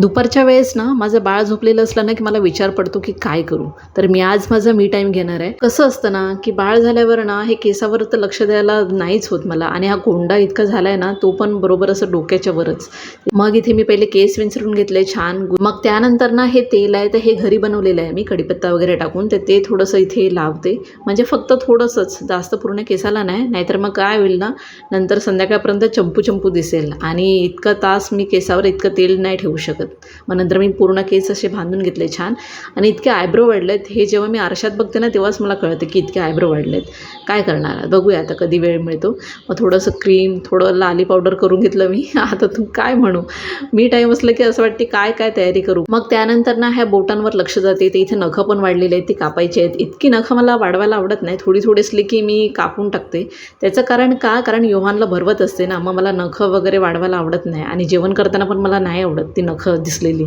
दुपारच्या वेळेस ना माझं बाळ झोपलेलं असलं ना की मला विचार पडतो की काय करू? तर मी आज माझा मी टाईम घेणार आहे. कसं असतं ना की बाळ झाल्यावर ना हे केसावर तर लक्ष द्यायला नाहीच होत मला. आणि हा कोंडा इतका झाला आहे ना तो पण बरोबर असं डोक्याच्या वरच. मग इथे मी पहिले केस विंचरून घेतले छान. मग त्यानंतर ना हे तेल आहे तर हे घरी बनवलेलं आहे मी. कढीपत्ता वगैरे टाकून तर ते थोडंसं इथे लावते. म्हणजे फक्त थोडंसंच जास्त पूर्ण केसाला नाही. नाहीतर मग काय होईल ना नंतर संध्याकाळपर्यंत चंपू चंपू दिसेल. आणि इतका तास मी केसावर इतकं तेल नाही ठेवू शकत. मग नंतर मी पूर्ण केस असे बांधून घेतले छान. आणि इतके आयब्रो वाढलेत हे जेव्हा मी आरशात बघते ना तेव्हाच मला कळतं की इतके आयब्रो वाढलेत. काय करणार? बघूया आता कधी वेळ मिळतो. मग थोडंसं क्रीम थोडं लाली पावडर करून घेतलं मी. आता तू काय म्हणू? मी टाईम असलं की असं वाटते काय काय तयारी करू? मग त्यानंतर ना ह्या बोटांवर लक्ष जाते. ते इथे नखं पण वाढलेले आहेत ती कापायची आहेत. इतकी नखं मला वाढवायला आवडत नाही. थोडी थोडी असली की मी कापून टाकते. त्याचं कारण का? कारण योहानला भरवत असते ना. मग मला नखं वगैरे वाढवायला आवडत नाही. आणि जेवण करताना पण मला नाही आवडत ती नखं. दिसलेली.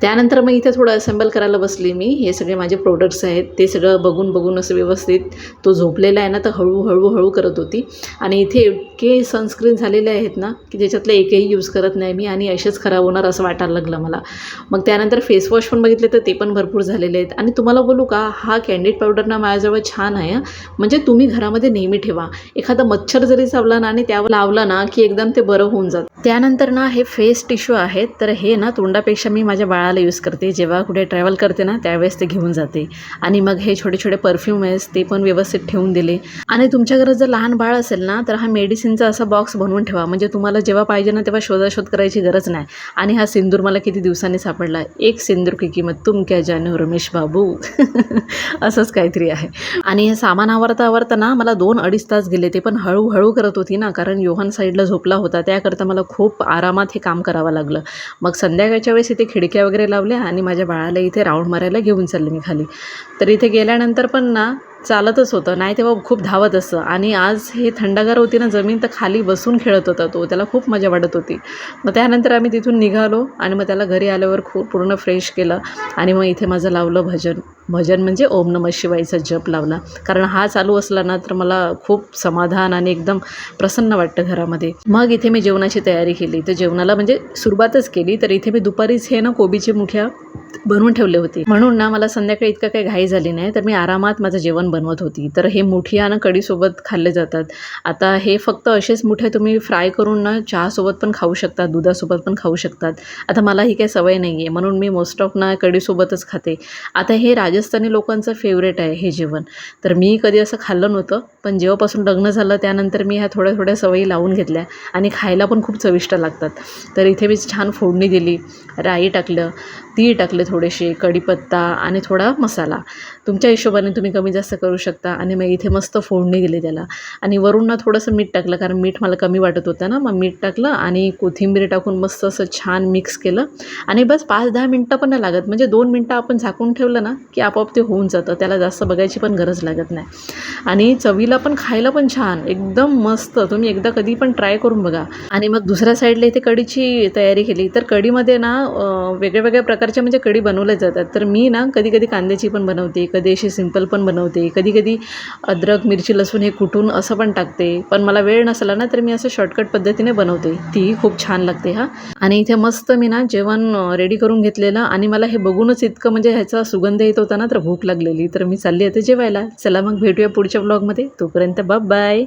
त्यानंतर मग इथे थोडं असेंबल करायला बसली मी. हे सगळे माझे प्रोडक्ट्स आहेत. ते सगळं बघून बघून असं व्यवस्थित तो झोपलेला आहे ना तर हळूहळू हळू करत होती. आणि इथे इतके सनस्क्रीन झालेले आहेत ना की ज्याच्यातले एकही यूज करत नाही मी आणि असेच खराब होणार असं वाटायला लागलं मला. मग त्यानंतर फेसवॉश पण बघितले तर ते पण भरपूर झालेले आहेत. आणि तुम्हाला बोलू का हा कँडिड पावडर ना माझ्याजवळ छान आहे म्हणजे तुम्ही घरामध्ये नेहमी ठेवा. एखादा मच्छर जरी चावला ना आणि त्यावर लावला ना की एकदम ते बरं होऊन जातं. त्यानंतर ना हे फेस टिश्यू आहेत तर हे ना तोंडापेक्षा मी माझ्या बाळाला यूज करते. जेव्हा कुठे ट्रॅव्हल करते ना त्यावेळेस ते घेऊन जाते. आणि मग हे छोटे छोटे परफ्यूम आहेत ते पण व्यवस्थित ठेवून दिले. आणि तुमच्या घरात जर लहान बाळ असेल ना तर हा मेडिसिनचा असा बॉक्स बनवून ठेवा. म्हणजे तुम्हाला जेव्हा पाहिजे ना तेव्हा शोधाशोध करायची गरज नाही. आणि हा सिंदूर मला किती दिवसांनी सापडला? एक सिंदूर की किंमत तुम क्या जानो रमेश बाबू. असंच काहीतरी आहे. आणि हे सामान आवरता आवडता ना मला दोन अडीच तास गेले. ते पण हळूहळू करत होती ना कारण योहान साईडला झोपला होता. त्याकरता मला खूप आरामात हे काम करावं लागलं. मग संध्याकाळच्या वेळेस इथे खिडक्या वगैरे लावल्या आणि माझ्या बाळाला इथे राऊंड मारायला घेऊन चालले मी खाली. तर इथे गेल्यानंतर पण ना चालतच होतं. नाही तेव्हा खूप धावत असं. आणि आज हे थंडगार होती ना जमीन तर खाली बसून खेळत होता तो. त्याला खूप मजा वाटत होती. मग त्यानंतर आम्ही तिथून निघालो आणि मग त्याला घरी आल्यावर खूप पूर्ण फ्रेश केलं. आणि मग इथे माझं लावलं भजन. भजन म्हणजे ओम नम शिवायचा जप लावला. कारण हा चालू असला ना तर मला खूप समाधान आणि एकदम प्रसन्न वाटतं घरामध्ये. मग इथे मी जेवणाची तयारी केली. तर जेवणाला म्हणजे सुरुवातच केली. तर इथे मी दुपारीच हे ना कोबीची मुठ्या बनवून ठेवले होते. म्हणून ना मला संध्याकाळी इतकं काही घाई झाली नाही तर मी आरामात माझं जेवण बनवत होती. तर हे मुठी आणि कढीसोबत खाल्ले जातात. आता हे फक्त असेच मुठे तुम्ही फ्राय करून ना चहासोबत पण खाऊ शकतात दुधासोबत पण खाऊ शकतात. आता मला ही काही सवय नाही आहे म्हणून मी मोस्ट ऑफ ना कढीसोबतच खाते. आता हे राजस्थानी लोकांचं फेवरेट आहे हे जेवण. तर मी कधी असं खाल्लं नव्हतं पण जेव्हापासून लग्न झालं त्यानंतर मी ह्या थोड्या थोड्या सवयी लावून घेतल्या आणि खायला पण खूप चविष्ट लागतात. तर इथे मी छान फोडणी दिली राई टाकलं तीळ टाकले थोडेसे कढीपत्ता आणि थोडा मसाला. तुमच्या हिशोबाने तुम्ही कमी जास्त करू शकता आणि मग इथे मस्त फोडणी दिली त्याला. आणि वरून ना थोडंसं मीठ टाकलं कारण मीठ मला कमी वाटत होतं ना मग मीठ टाकलं आणि कोथिंबीर टाकून मस्त असं छान मिक्स केलं. आणि बस पाच दहा मिनटं पण नाही लागत म्हणजे दोन मिनटं आपण झाकून ठेवलं ना की आपोआप ते होऊन जातं. त्याला जास्त बघायची पण गरज लागत नाही. आणि चवीला पण खायला पण छान एकदम मस्त. तुम्ही एकदा कधी पण ट्राय करून बघा. आणि मग दुसऱ्या साईडला इथे कढीची तयारी केली तर कढीमध्ये ना वेगळ्या वेगळ्या प्रकार प्रकारच्या म्हणजे कढी बनवल्या जातात. तर मी ना कधी कधी कांद्याची पण बनवते कधी अशी सिंपल पण बनवते कधी कधी अद्रक मिरची लसूण हे कुटून असं पण टाकते. पण मला वेळ नसला ना तर मी असं शॉर्टकट पद्धतीने बनवते. तीही खूप छान लागते हा. आणि इथे मस्त मी ना जेवण रेडी करून घेतलेलं आणि मला हे बघूनच इतकं म्हणजे ह्याचा सुगंध येत होता ना तर भूक लागलेली. तर मी चालली होते जेवायला. चला मग भेटूया पुढच्या ब्लॉगमध्ये तोपर्यंत बाय